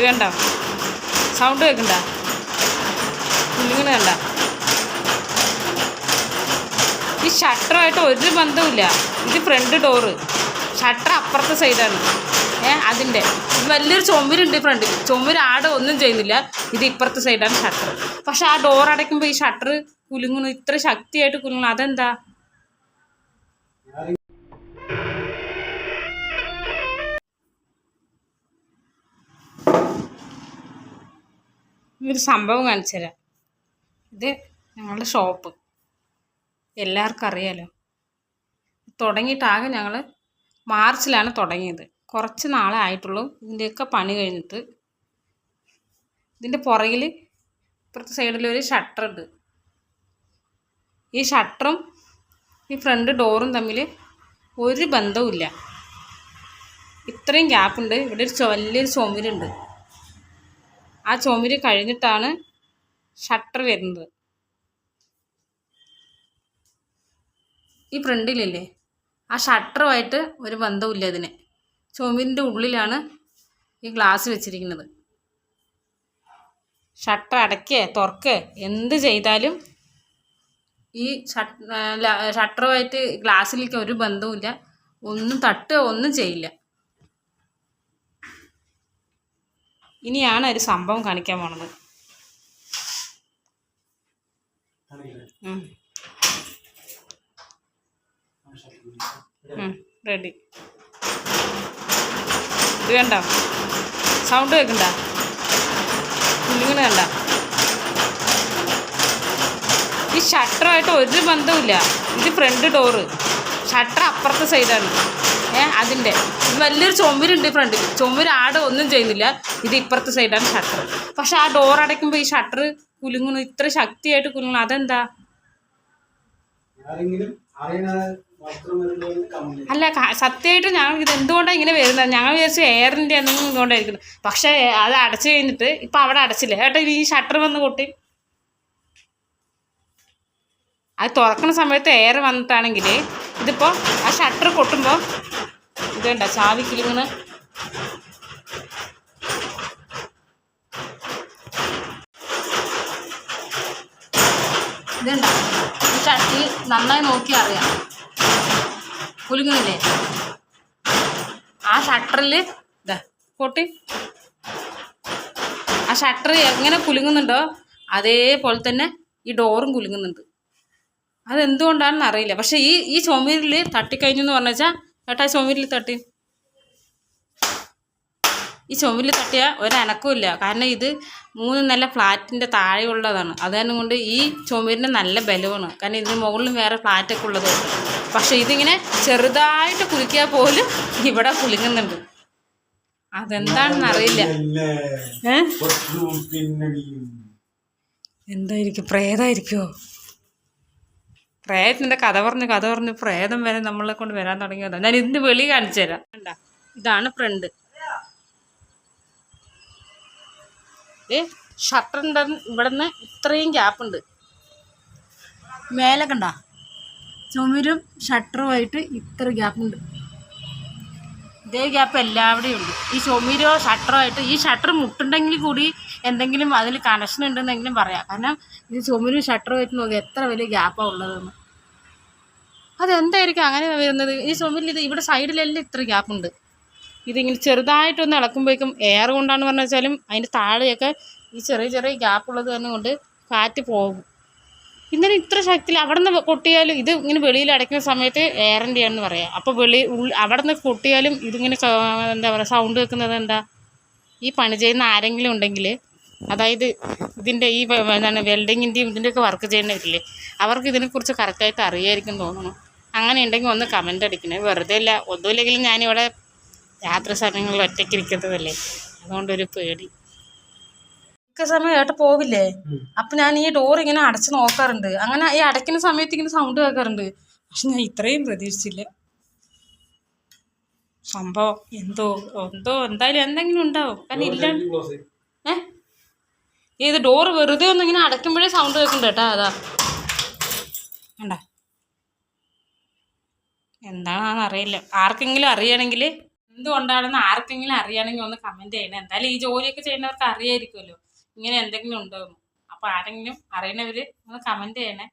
ഇത് സൗണ്ട് കേൾക്കണ്ട? കുഞ്ഞുങ്ങൾ കണ്ട? ഈ ഷട്ടറുമായിട്ട് ഒരു ബന്ധവുമില്ല. ഇത് ഫ്രണ്ട് ഡോറ്. ഷട്ടർ അപ്പുറത്തെ സൈഡാണ്. ഏ അതിന്റെ. വലിയൊരു ചുമരുണ്ട് ഫ്രണ്ടിൽ ചുമര് ആടെ ഒന്നും ചെയ്യുന്നില്ല. ഇത് ഇപ്പുറത്തെ സൈഡാണ് ഷട്ടർ. പക്ഷെ ആ ഡോർ അടയ്ക്കുമ്പോൾ ഈ ഷട്ടർ കുലുങ്ങുന്നു. ഇത്ര ശക്തിയായിട്ട് കുലുങ്ങുന്നു. അതെന്താ? ഒരു സംഭവം കാണിച്ചു തരാം ഇത് ഞങ്ങളുടെ ഷോപ്പ് എല്ലാവർക്കും അറിയാലോ. തുടങ്ങിയിട്ടാകെ ഞങ്ങൾ മാർച്ചിലാണ് തുടങ്ങിയത്. കുറച്ച് നാളെ ആയിട്ടുള്ളൂ ഇതിന്റെയൊക്കെ പണി കഴിഞ്ഞിട്ട്. ഇതിന്റെ പുറകിൽ ഇപ്പുറത്തെ ഷട്ടർ ഉണ്ട്. ഈ ഷട്ടറും ഈ ഫ്രണ്ട് ഡോറും തമ്മിൽ ഒരു ബന്ധവുമില്ല. ഇത്രയും ഗ്യാപ്പുണ്ട് ഇവിടെ ഒരു വലിയൊരു ചുമരുണ്ട്. ആ ചുമര് കഴിഞ്ഞിട്ടാണ് ഷട്ടർ വരുന്നത്. ഈ ഫ്രണ്ടിലില്ലേ ആ ഷട്ടറുമായിട്ട് ഒരു ബന്ധമില്ല ഇതിന്. ചുമരിന്റെ ഉള്ളിലാണ് ഈ ഗ്ലാസ് വെച്ചിരിക്കുന്നത്. ഷട്ടർ അടയ്ക്കേ തുറക്കേ എന്ത് ചെയ്താലും ഈ ഷട്ടറുമായിട്ട് ഗ്ലാസ്സിലേക്ക് ഒരു ബന്ധവുമില്ല. ഒന്നും തട്ടുക ഒന്നും ചെയ്യില്ല. ഇനിയാണ് ഒരു സംഭവം കാണിക്കാൻ പോണത്. റെഡി ഇത് കണ്ട? സൗണ്ട് കേൾക്കണ്ട? കുഞ്ഞുങ്ങൾ കണ്ട? ഈ ഷട്ടറുമായിട്ട് ഒരു ബന്ധവുമില്ല. ഇത് ഫ്രണ്ട് ഡോറ് ഷട്ടർ അപ്പുറത്തെ സൈഡാണ് ഏ അതിന്റെ. വലിയൊരു ചുമരുണ്ട് ഫ്രണ്ടിൽ ചുമര് ആട് ഒന്നും ചെയ്യുന്നില്ല. ഇത് ഇപ്പുറത്തെ സൈഡാണ് ഷട്ടർ പക്ഷെ ആ ഡോർ അടയ്ക്കുമ്പോൾ ഈ ഷട്ടർ കുലുങ്ങുന്നു. ഇത്ര ശക്തിയായിട്ട് കുലുങ്ങുന്നു. അതെന്താ? അല്ല സത്യമായിട്ട് ഞങ്ങൾ ഇത് എന്തുകൊണ്ടാണ് ഇങ്ങനെ വരുന്നത്? ഞങ്ങൾ വിചാരിച്ചു എയറിന്റെ എന്തെങ്കിലും ഇതുകൊണ്ടായിരിക്കുന്നു. പക്ഷേ അത് അടച്ചു കഴിഞ്ഞിട്ട് ഇപ്പം അവിടെ അടച്ചില്ല? ഏട്ടാ ഈ ഷട്ടർ വന്ന് കൊട്ടി അത് തുറക്കുന്ന സമയത്ത് എയർ വന്നിട്ടാണെങ്കിൽ ഇതിപ്പോൾ ആ ഷട്ടർ കൊട്ടുമ്പോൾ ഇതുണ്ട? ചാവി കിളിങ്ങനെ ഇതുണ്ട. ചട്ടി നന്നായി നോക്കി അറിയാം. കുലുങ്ങുന്നില്ലേ? ആ ഷട്ടറിൽ ഇതാ പൊട്ടി. ആ ഷട്ടർ എങ്ങനെ കുലുങ്ങുന്നുണ്ടോ അതേപോലെ തന്നെ ഈ ഡോറും കുലുങ്ങുന്നുണ്ട്. അതെന്തുകൊണ്ടാണെന്ന് അറിയില്ല. പക്ഷെ ഈ ഈ ചുമരിൽ തട്ടിക്കഴിഞ്ഞു എന്ന് പറഞ്ഞു വെച്ചാൽ ചേട്ടാ ചുമരിൽ തട്ടി. ഈ ചുമരിൽ തട്ടിയാൽ ഒരനക്കവും ഇല്ല. കാരണം ഇത് മൂന്ന് നല്ല ഫ്ലാറ്റിന്റെ താഴെയുള്ളതാണ്. തന്നെ കൊണ്ട് ഈ ചുമരിന് നല്ല ബലമാണ്. കാരണം ഇതിന് മുകളിലും വേറെ ഫ്ലാറ്റൊക്കെ ഉള്ളതുകൊണ്ട് പക്ഷെ ഇതിങ്ങനെ ചെറുതായിട്ട് കുലുക്കിയാൽ പോലും ഇവിടെ കുലുങ്ങുന്നുണ്ട്. അതെന്താണെന്ന് അറിയില്ല. എന്തായിരിക്കും? പ്രേതമായിരിക്കുമോ പ്രേതത്തിന്റെ കഥ പറഞ്ഞ് കഥ പറഞ്ഞ് പ്രേതം വരെ നമ്മളെ കൊണ്ട് വരാൻ തുടങ്ങിയതാണ് ഞാൻ ഇതിന്റെ വെളി കാണിച്ചു തരാം ഇതാണ് ഫ്രണ്ട്. ഷട്ടറിന്റെ ഇവിടെ നിന്ന് ഇത്രയും ഗ്യാപ്പുണ്ട്. മേലെ കണ്ട ചുമരും ഷട്ടറുമായിട്ട് ഇത്ര ഗ്യാപ്പുണ്ട്. ഇതേ ഗ്യാപ്പ് എല്ലാവിടെയും ഉണ്ട്. ഈ ചുമരോ ഷട്ടറോ ആയിട്ട് ഈ ഷട്ടർ മുട്ടുണ്ടെങ്കിൽ കൂടി എന്തെങ്കിലും അതിൽ കണക്ഷൻ ഉണ്ടെന്നെങ്കിലും പറയാം. കാരണം ഇത് ചുമരും ഷട്ടറും ആയിട്ട് നോക്കി എത്ര വലിയ ഗ്യാപ്പാണ് ഉള്ളതെന്ന്. അതെന്തായിരിക്കും അങ്ങനെ വരുന്നത്? ഈ ചുമരിൽ ഇത് ഇവിടെ സൈഡിലെല്ലാം ഇത്ര ഗ്യാപ്പുണ്ട്. ഇതിങ്ങനെ ചെറുതായിട്ടൊന്ന് ഇളക്കുമ്പോഴേക്കും എയർ കൊണ്ടാണ് പറഞ്ഞു വെച്ചാലും അതിന്റെ താഴെയൊക്കെ ഈ ചെറിയ ചെറിയ ഗ്യാപ്പ് ഉള്ളത് തന്നെ കൊണ്ട് കാറ്റ് പോകും. ഇന്നലെ ഇത്ര ശക്തിയിൽ അവിടെ നിന്ന് കൊട്ടിയാലും ഇത് ഇങ്ങനെ വെളിയിൽ അടയ്ക്കുന്ന സമയത്ത് എയറിന്റെ ആണെന്ന് പറയാം. അപ്പോൾ വെളി അവിടെ നിന്ന് കൊട്ടിയാലും ഇതിങ്ങനെ എന്താ പറയുക സൗണ്ട് വെക്കുന്നത് എന്താ? ഈ പണി ചെയ്യുന്ന ആരെങ്കിലും ഉണ്ടെങ്കിൽ അതായത് ഇതിന്റെ ഈ എന്താണ് വെൽഡിങ്ങിന്റെയും ഇതിന്റെയൊക്കെ വർക്ക് ചെയ്യുന്നവരില്ലേ അവർക്ക് ഇതിനെക്കുറിച്ച് കറക്റ്റായിട്ട് അറിയായിരിക്കും തോന്നുന്നു അങ്ങനെ ഉണ്ടെങ്കിൽ ഒന്ന് കമന്റ് അടിക്കണേ. വെറുതെ അല്ല ഒന്നുമില്ലെങ്കിലും ഞാനിവിടെ യാത്ര സമയങ്ങളിൽ ഒറ്റയ്ക്ക് ഇരിക്കുന്നതല്ലേ? അതുകൊണ്ടൊരു പേടി. മിക്ക സമയം ഏട്ട പോവില്ലേ? അപ്പൊ ഞാൻ ഈ ഡോർ ഇങ്ങനെ അടച്ചു നോക്കാറുണ്ട്. അങ്ങനെ ഈ അടയ്ക്കുന്ന സമയത്ത് ഇങ്ങനെ സൗണ്ട് കേൾക്കാറുണ്ട്. പക്ഷെ ഞാൻ ഇത്രയും പ്രതീക്ഷിച്ചില്ല. സംഭവം എന്തോ എന്തോ എന്തായാലും എന്തെങ്കിലും ഉണ്ടാവും. കാരണം ഇല്ല ഏത് ഇത് ഡോറ് വെറുതെ ഒന്ന് ഇങ്ങനെ അടയ്ക്കുമ്പോഴേ സൗണ്ട് കേൾക്കുന്നുണ്ട് കേട്ടാ അതാ. വേണ്ട എന്താണെന്ന് അറിയില്ല. ആർക്കെങ്കിലും അറിയണമെങ്കിൽ എന്തുകൊണ്ടാണെന്ന് ആർക്കെങ്കിലും അറിയണമെങ്കിൽ ഒന്ന് കമന്റ് ചെയ്യണം. എന്തായാലും ഈ ജോലിയൊക്കെ ചെയ്യുന്നവർക്ക് അറിയായിരിക്കുമല്ലോ. ഇങ്ങനെ എന്തെങ്കിലും ഉണ്ടോ എന്ന്. അപ്പോൾ ആരെങ്കിലും അറിയണവർ ഒന്ന് കമന്റ് ചെയ്യണേ.